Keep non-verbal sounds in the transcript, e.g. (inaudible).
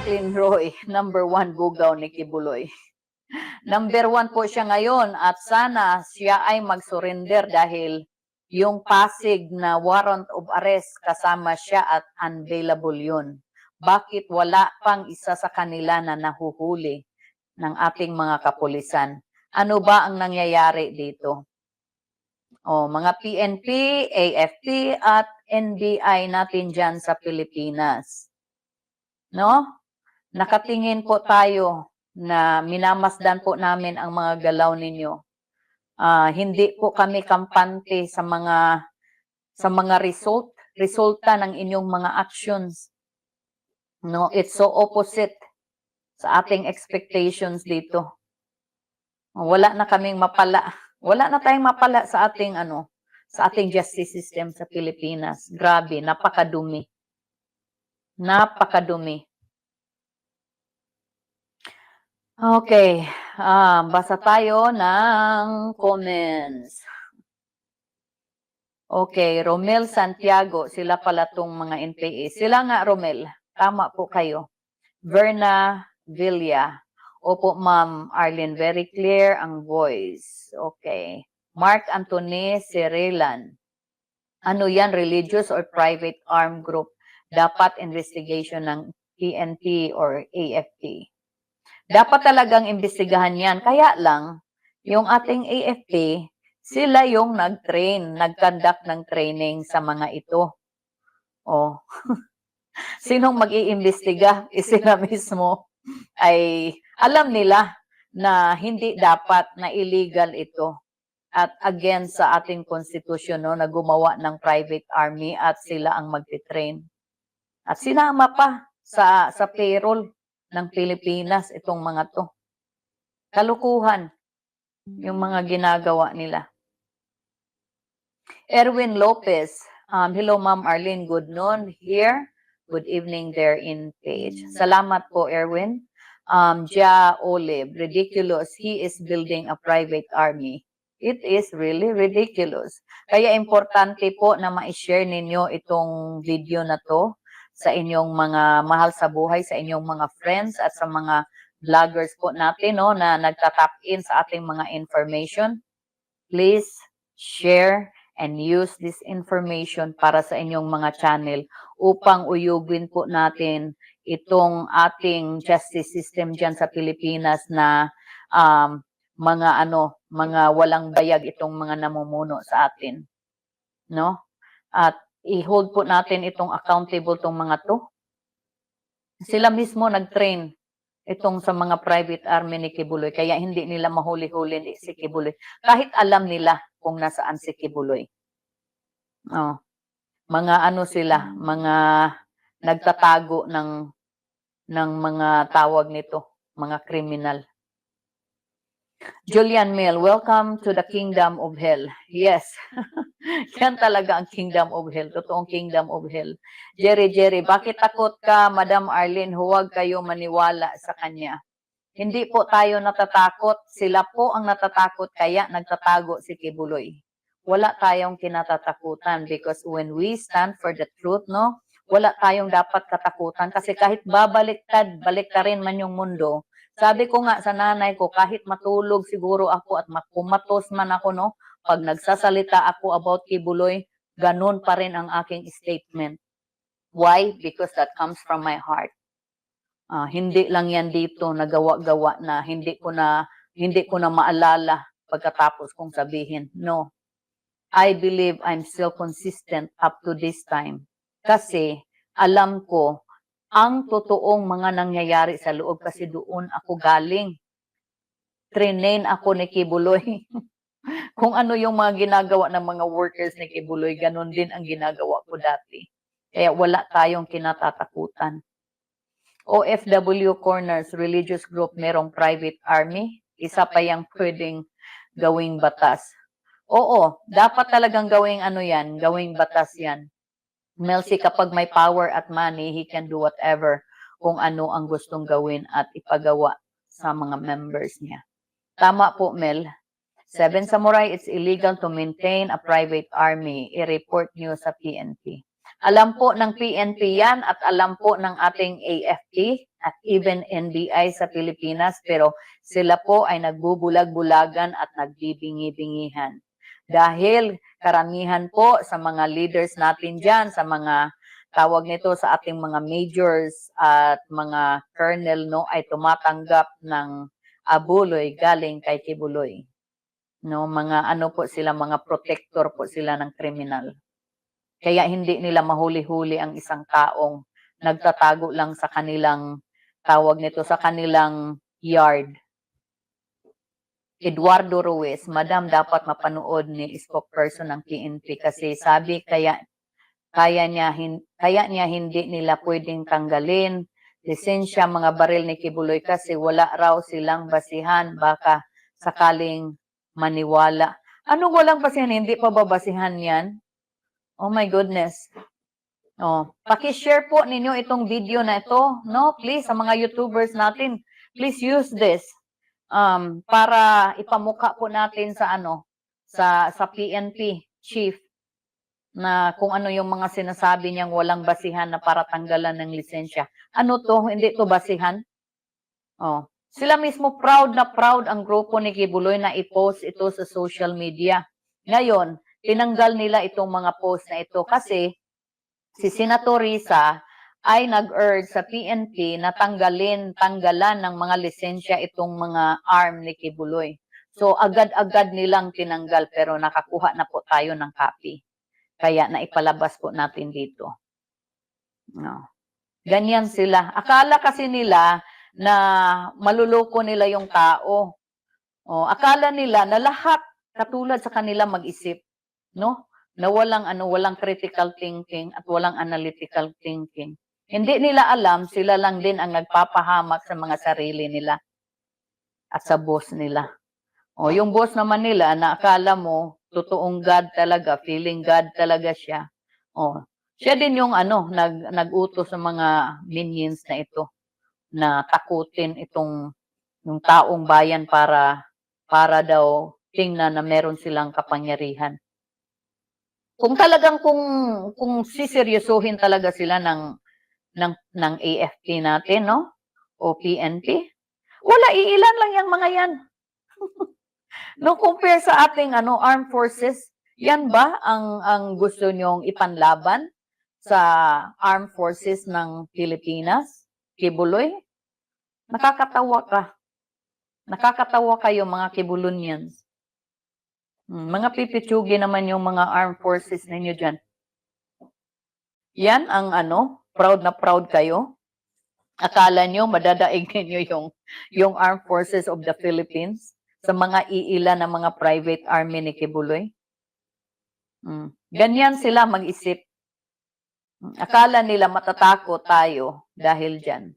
Jacqueline Roy, number one bugaw ni Kibuloy. Number one po siya ngayon at sana siya ay mag-surrender dahil yung Pasig na warrant of arrest kasama siya at unavailable yun. Bakit wala pang isa sa kanila na nahuhuli ng ating mga kapulisan? Ano ba ang nangyayari dito? O, mga PNP, AFP at NBI natin dyan sa Pilipinas. No? Nakatingin po tayo na minamasdan po namin ang mga galaw ninyo. Ah, hindi po kami kampante sa mga sa mga result, resulta ng inyong mga actions. No, it's so opposite sa ating expectations dito. Wala na kaming mapala. Wala na tayong mapala sa ating ano, sa ating justice system sa Pilipinas. Grabe, napakadumi. Napakadumi. Okay, ah, basa tayo ng comments. Okay, Romel Santiago, sila pala tong mga NPA. Sila nga, Romel. Tama po kayo. Verna Villa. Opo, Ma'am Arlene, very clear ang voice. Okay. Mark Anthony Serelan. Ano yan, religious or private armed group? Dapat investigation ng PNP or AFP. Dapat talagang imbestigahan yan. Kaya lang, yung ating AFP, sila yung nag-train, nag-conduct ng training sa mga ito. Oh. (laughs) Sinong mag-iimbestiga? Eh, (laughs) sila mismo ay alam nila na hindi dapat na illegal ito at against sa ating konstitusyon no, na gumawa ng private army at sila ang magte-train. At sinama pa sa sa payroll ng Pilipinas itong mga to. Kalukuhan yung mga ginagawa nila. Erwin Lopez. Um, hello, Ma'am Arlene. Good noon here. Good evening there in page. Salamat po, Erwin. Um, Ja Olive. Ridiculous. He is building a private army. It is really ridiculous. Kaya importante po na ma-share ninyo itong video na to sa inyong mga mahal sa buhay, sa inyong mga friends at sa mga vloggers po natin no, na nagtatap in sa ating mga information. Please share and use this information para sa inyong mga channel upang uyugin po natin itong ating justice system dyan sa Pilipinas na um, mga ano, mga walang bayag itong mga namumuno sa atin. No? At i-hold po natin itong accountable tong mga to. Sila mismo nag-train itong sa mga private army ni Kibuloy, kaya hindi nila mahuli-huli si Kibuloy. Kahit alam nila kung nasaan si Kibuloy. Oh. Mga ano sila, mga nagtatago ng ng mga tawag nito, mga kriminal. Julian Mill, welcome to the kingdom of hell. Yes, (laughs) yan talaga ang kingdom of hell, totoong kingdom of hell. Jerry, Jerry, bakit takot ka, Madam Arlene? Huwag kayo maniwala sa kanya. Hindi po tayo natatakot, sila po ang natatakot, kaya nagtatago si Kibuloy. Wala tayong kinatatakutan because when we stand for the truth, no, wala tayong dapat katakutan kasi kahit babaliktad, baliktarin man yung mundo, sabi ko nga sa nanay ko, kahit matulog siguro ako at makumatos man ako, no, pag nagsasalita ako about Kibuloy, ganun pa rin ang aking statement. Why? Because that comes from my heart. Ah, hindi lang yan dito nagawa-gawa na hindi ko na hindi ko na maalala pagkatapos kong sabihin. No. I believe I'm still consistent up to this time. Kasi alam ko ang totoong mga nangyayari sa loob kasi doon ako galing. Trinain ako ni Kibuloy. (laughs) Kung ano yung mga ginagawa ng mga workers ni Kibuloy, ganun din ang ginagawa ko dati. Kaya wala tayong kinatatakutan. OFW Corners Religious Group merong private army. Isa pa yung pwedeng gawing batas. Oo, dapat talagang gawing ano yan, gawing batas yan. Melcy, kapag may power at money, he can do whatever kung ano ang gustong gawin at ipagawa sa mga members niya. Tama po, Mel. Seven Samurai, it's illegal to maintain a private army. I-report niyo sa PNP. Alam po ng PNP yan at alam po ng ating AFP at even NBI sa Pilipinas pero sila po ay nagbubulag-bulagan at nagbibingi-bingihan. Dahil karamihan po sa mga leaders natin dyan, sa mga tawag nito sa ating mga majors at mga colonel no ay tumatanggap ng abuloy galing kay Kibuloy. No, mga ano po sila, mga protector po sila ng kriminal. Kaya hindi nila mahuli-huli ang isang taong nagtatago lang sa kanilang tawag nito sa kanilang yard. Eduardo Ruiz, Madam, dapat mapanood ni spokesperson ng PNP kasi sabi kaya kaya niya hin, kaya niya hindi nila pwedeng tanggalin lisensya mga baril ni Kibuloy kasi wala raw silang basihan baka sakaling maniwala. Anong walang basihan? Hindi pa ba basihan yan? Oh my goodness. Oh, paki-share po ninyo itong video na ito, no? Please sa mga YouTubers natin, please use this um para ipamukha po natin sa ano sa sa PNP chief na kung ano yung mga sinasabi niyang walang basihan na para tanggalan ng lisensya. Ano to? Hindi to basihan? Oh. Sila mismo proud na proud ang grupo ni Kibuloy na i-post ito sa social media. Ngayon, tinanggal nila itong mga post na ito kasi si Senator Risa ay nag-urge sa PNP na tanggalin, tanggalan ng mga lisensya itong mga arm ni Kibuloy. So agad-agad nilang tinanggal pero nakakuha na po tayo ng copy. Kaya naipalabas po natin dito. No. Ganyan sila. Akala kasi nila na maluloko nila yung tao. O, akala nila na lahat katulad sa kanila mag-isip, no? Na walang ano, walang critical thinking at walang analytical thinking. Hindi nila alam, sila lang din ang nagpapahamak sa mga sarili nila at sa boss nila. O, yung boss naman nila na akala mo totoong God talaga, feeling God talaga siya. O, siya din yung ano, nag, nag-utos sa mga minions na ito na takutin itong yung taong bayan para para daw tingnan na meron silang kapangyarihan. Kung talagang kung kung siseryosohin talaga sila ng ng ng AFP natin, no? O PNP, wala iilan lang yung mga yan. (laughs) no compare sa ating ano armed forces, yan ba ang ang gusto nyong ipanlaban sa armed forces ng Pilipinas? Kibuloy? Nakakatawa ka. Nakakatawa kayo mga kibulunians. Hmm, Mga pipitsugi naman yung mga armed forces ninyo dyan. Yan ang ano, proud na proud kayo. Akala nyo, madadaig ninyo yung, yung armed forces of the Philippines sa mga iila ng mga private army ni Kibuloy. Hmm. Ganyan sila mag-isip. Hmm, Akala nila matatakot tayo dahil dyan.